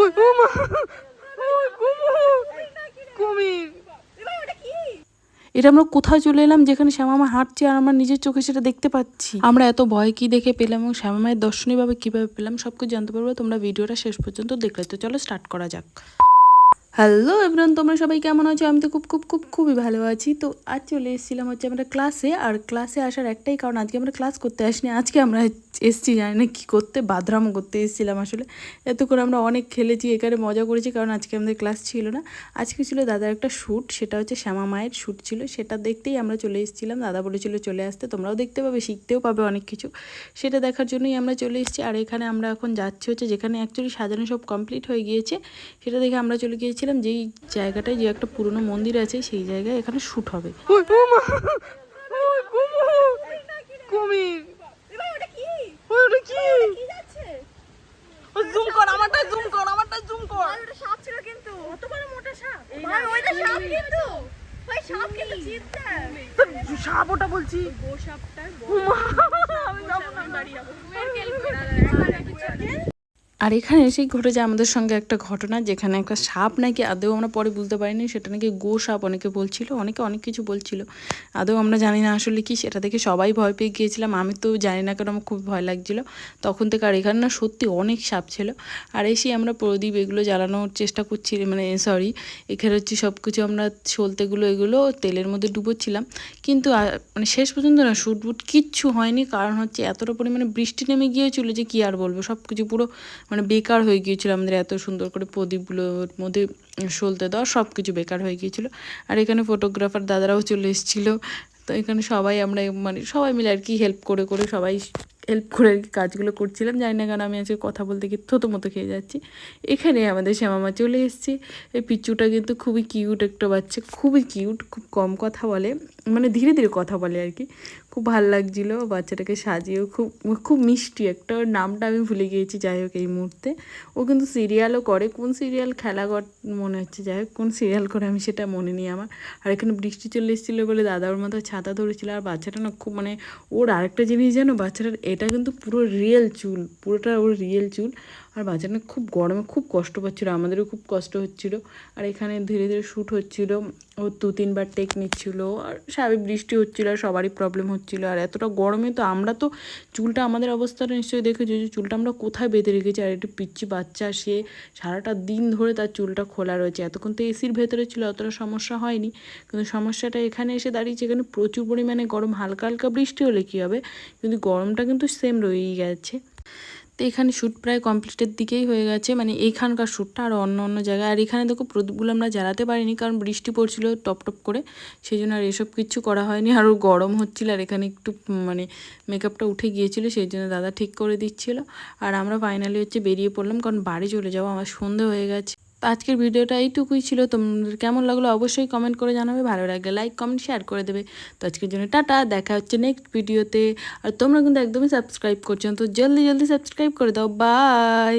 ওই ওই কুমির। এটা আমরা কোথায় চলে এলাম যেখানে শ্যামামা হাঁটছে আর আমার নিজের চোখে সেটা দেখতে পাচ্ছি? আমরা এত ভয় কি দেখে পেলাম এবং শ্যামামায়ের দর্শনীয় ভাবে কীভাবে পেলাম সবকিছু জানতে পারব। তোমরা ভিডিওটা শেষ পর্যন্ত দেখলে। তো চলো স্টার্ট করা যাক। হ্যালো এভরিওয়ান, তোমরা সবাই কেমন আছো? আমি তো খুব খুব খুব, খুবই ভালো আছি। তো আজ চলে এসেছিলাম হচ্ছে আমরা ক্লাসে আর ক্লাসে আসার একটাই কারণ, আজকে আমরা ক্লাস করতে আসিনি। আজকে আমরা এসছি, জানি না কী করতে বাদরাম করতে এসেছিলাম আসলে। এত করে আমরা অনেক খেলেছি এখানে মজা করেছি, কারণ আজকে আমাদের ক্লাস ছিল না। আজকে ছিল দাদার একটা শ্যুট সেটা হচ্ছে শ্যামা মায়ের শ্যুট ছিল। সেটা দেখতেই আমরা চলে এসেছিলাম। দাদা বলেছিল চলে আসতে, তোমরাও দেখতে পাবে, শিখতেও পাবে অনেক কিছু। সেটা দেখার জন্যই আমরা চলে এসেছি। আর এখানে আমরা এখন যাচ্ছি হচ্ছে, যেখানে অ্যাকচুয়ালি সাজানো সব কমপ্লিট হয়ে গিয়েছে। সেটা দেখে আমরা চলে গিয়েছিলাম যেই জায়গাটায় যে একটা পুরনো মন্দির আছে সেই জায়গায় এখানে শ্যুট হবে। কুমির! ওটা কি? জুম কর আমারটা জুম কর আমারটা জুম কর। সাপ ছিল কিন্তু। অত বড় মোটা সাপ? ভাই ওইটা সাপ কিন্তু। ভাই সাপ কিন্তু জিততে সাপ ওটা বলছি। গো সাপটার আমি যাব না বাড়ি যাব। আর এখানে এসেই ঘটেছে আমাদের সঙ্গে একটা ঘটনা, যেখানে একটা সাপ নাকি আদৌ আমরা পরে বুঝতে পারিনি, সেটা নাকি গো সাপ অনেকে বলছিল, অনেকে অনেক কিছু বলছিল। আদৌ আমরা জানি না আসলে কি, সেটা দেখে সবাই ভয় পেয়ে গিয়েছিলাম, আমি তো জানি না কেন আমার খুব ভয় লাগছিল। তখন থেকে আর এখানে না সত্যি অনেক সাপ ছিল। আর এসেই আমরা প্রদীপ এগুলো জ্বালানোর চেষ্টা করছি মানে সরি এখানে হচ্ছে সব কিছু আমরা সলতেগুলো এগুলো তেলের মধ্যে ডুবোচ্ছিলাম। কিন্তু মানে শেষ পর্যন্ত না শুট বুট কিচ্ছু হয়নি, কারণ হচ্ছে এতটা পরিমাণে বৃষ্টি নেমে গিয়েছিল যে কি আর বলব সব কিছু পুরো মানে বেকার হয়ে গিয়েছিল আমাদের এত সুন্দর করে প্রদীপগুলোর মধ্যে সলতে দেওয়া সব কিছু বেকার হয়ে গিয়েছিল। আর এখানে ফটোগ্রাফার দাদারাও চলে এসেছিল। তো এখানে সবাই আমরা মানে সবাই মিলে আর কি হেল্প করে করে সবাই হেল্প করে আর কি কাজগুলো করছিলাম। জানি না কেন আমি আজকে কথা বলতে গিয়ে থতো মতো খেয়ে যাচ্ছি। এখানে আমাদের শ্যামামা চলে এসেছে। এই পিচ্চুটা কিন্তু খুবই কিউট একটা বাচ্চা, খুবই কিউট খুব কম কথা বলে। মানে ধীরে ধীরে কথা বলে আর কি। খুব ভালো লাগছিল, বাচ্চাটাকে সাজিয়েও। খুব খুব মিষ্টি একটা, ওর নামটা আমি ভুলে গিয়েছি, যাই হোক এই মুহূর্তে। ও কিন্তু সিরিয়ালও করে। কোন সিরিয়াল খেলাঘর মনে হচ্ছে, যাই হোক, কোন সিরিয়াল করে আমি সেটা মনে নেই আমার। আর এখানে বৃষ্টি চলে এসেছিল বলে দাদা ওর মাথায় ছাতা ধরেছিল। আর বাচ্চাটা না খুব মানে ওর আরেকটা জিনিস জানো, বাচ্চাটার এটা কিন্তু পুরো রিয়েল চুল, পুরোটা ওর রিয়েল চুল। আর বাচ্চাটা খুব গরমে খুব কষ্ট পাচ্ছিলো, আমাদেরও খুব কষ্ট হচ্ছিল। আর এখানে ধীরে ধীরে শ্যুট হচ্ছিল, ও দু তিনবার টেক নিচ্ছিলো, আর স্বাভাবিক বৃষ্টি হচ্ছিল, আর সবারই প্রবলেম হচ্ছিল। আর এতটা গরমে তো আমরা তো চুলটা আমাদের অবস্থাটা নিশ্চয়ই দেখেছি যে চুলটা আমরা কোথায় বেঁধে রেখেছি? আর একটু পিচ্ছি বাচ্চা, সে সারাটা দিন ধরে তার চুলটা খোলা রয়েছে। এতক্ষণ তো এসির ভেতরে ছিল, অতটা সমস্যা হয়নি। কিন্তু সমস্যাটা এখানে এসে দাঁড়িয়েছে, এখানে প্রচুর পরিমাণে গরম, হালকা হালকা বৃষ্টি হলে কী হবে? কিন্তু গরমটা কিন্তু সেম রয়েই গেছে। তো এখানে শ্যুট প্রায় কমপ্লিটের দিকেই হয়ে গেছে। মানে এইখানকার শ্যুটটা আর অন্য অন্য জায়গায়। আর এখানে দেখো প্রদীপগুলো আমরা জ্বালাতে পারিনি কারণ বৃষ্টি পড়ছিল টপ টপ করে। সেই জন্য আর এসব কিছু করা হয়নি। আরও গরম হচ্ছিল আর এখানে একটু মানে মেকআপটা উঠে গিয়েছিল সেই জন্য দাদা ঠিক করে দিচ্ছিল। আর আমরা ফাইনালি হচ্ছে বেরিয়ে পড়লাম কারণ বাড়ি চলে যাব। আমার সন্ধে হয়ে গেছে। তো আজকের ভিডিওটা এইটুকুই ছিল। তোমাদের কেমন লাগল অবশ্যই কমেন্ট করে জানাবে। ভালো লাগলে লাইক কমেন্ট শেয়ার করে দেবে। তো আজকের জন্য টাটা। দেখা হচ্ছে নেক্সট ভিডিওতে আর তোমরা কিন্তু একদমই সাবস্ক্রাইব করছ তো জলদি জলদি সাবস্ক্রাইব করে দাও। বাই